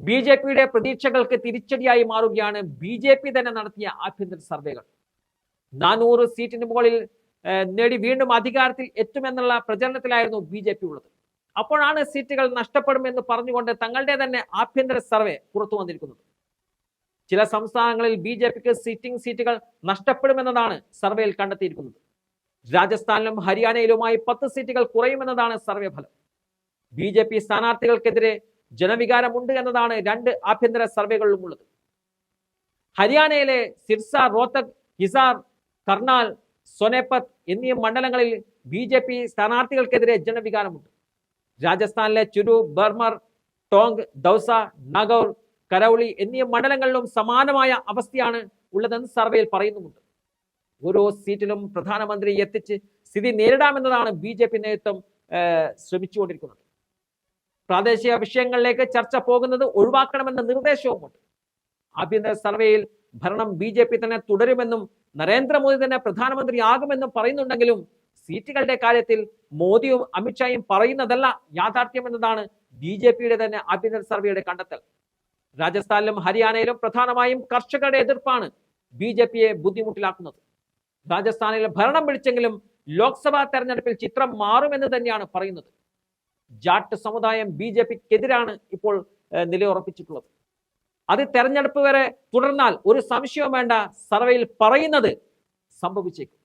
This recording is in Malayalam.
ബി ജെ പിയുടെ പ്രതീക്ഷകൾക്ക് തിരിച്ചടിയായി മാറുകയാണ് ബി ജെ പി തന്നെ നടത്തിയ ആഭ്യന്തര സർവേകൾ. നാനൂറ് സീറ്റിന് മുകളിൽ നേടി വീണ്ടും അധികാരത്തിൽ എത്തുമെന്നുള്ള പ്രചരണത്തിലായിരുന്നു ബി ജെ പി ഉള്ളത്. അപ്പോഴാണ് സീറ്റുകൾ നഷ്ടപ്പെടുമെന്ന് പറഞ്ഞുകൊണ്ട് തങ്ങളുടെ തന്നെ ആഭ്യന്തര സർവേ പുറത്തു വന്നിരിക്കുന്നത്. ചില സംസ്ഥാനങ്ങളിൽ ബി ജെ പിക്ക് സീറ്റിംഗ് സീറ്റുകൾ നഷ്ടപ്പെടുമെന്നതാണ് സർവേയിൽ കണ്ടെത്തിയിരിക്കുന്നത്. രാജസ്ഥാനിലും ഹരിയാനയിലുമായി പത്ത് സീറ്റുകൾ കുറയുമെന്നതാണ് സർവേ ഫലം. ബി ജെ പി സ്ഥാനാർത്ഥികൾക്കെതിരെ ജനവികാരമുണ്ട് എന്നതാണ് രണ്ട് ആഭ്യന്തര സർവേകളിലും ഉള്ളത്. ഹരിയാനയിലെ സിർസ റോത്തക് ഹിസാർ കർണാൽ സൊനേപത് എന്നീ മണ്ഡലങ്ങളിൽ ബി ജെ പി സ്ഥാനാർത്ഥികൾക്കെതിരെ ജനവികാരമുണ്ട്. രാജസ്ഥാനിലെ ചുരു ബർമർ ടോങ് ദൗസ നഗൌർ കരൌളി എന്നീ മണ്ഡലങ്ങളിലും സമാനമായ അവസ്ഥയാണ് ഉള്ളതെന്ന് സർവേയിൽ പറയുന്നുമുണ്ട്. ഓരോ സീറ്റിലും പ്രധാനമന്ത്രി എത്തിച്ച് സ്ഥിതി നേരിടാമെന്നതാണ് ബി ജെ പി നേതൃത്വം ശ്രമിച്ചുകൊണ്ടിരിക്കുന്നത്. പ്രാദേശിക വിഷയങ്ങളിലേക്ക് ചർച്ച പോകുന്നത് ഒഴിവാക്കണമെന്ന നിർദ്ദേശവുമുണ്ട്. ആഭ്യന്തര സർവേയിൽ ഭരണം ബി ജെ പി തന്നെ തുടരുമെന്നും നരേന്ദ്രമോദി തന്നെ പ്രധാനമന്ത്രി പ്രധാനമന്ത്രിയാകുമെന്നും പറയുന്നുണ്ടെങ്കിലും സീറ്റുകളുടെ കാര്യത്തിൽ മോദിയും അമിത്ഷായും പറയുന്നതല്ല യാഥാർത്ഥ്യം എന്നതാണ് ബി ജെ പിയുടെ തന്നെ ആഭ്യന്തര സർവേയുടെ കണ്ടെത്തൽ. രാജസ്ഥാനിലും ഹരിയാനയിലും പ്രധാനമായും കർഷകരുടെ എതിർപ്പാണ് ബി ജെ പിയെ ബുദ്ധിമുട്ടിലാക്കുന്നത്. രാജസ്ഥാനിൽ ഭരണം പിടിച്ചെങ്കിലും ലോക്സഭാ തെരഞ്ഞെടുപ്പിൽ ചിത്രം മാറുമെന്ന് തന്നെയാണ് പറയുന്നത്. ജാട്ട് സമുദായം ബി ജെ പിക്കെതിരാണ് ഇപ്പോൾ നിലയുറപ്പിച്ചിട്ടുള്ളത്. അത് തെരഞ്ഞെടുപ്പ് വരെ തുടർന്നാൽ ഒരു സംശയവും വേണ്ട സർവേയിൽ പറയുന്നത് സംഭവിച്ചേക്കും.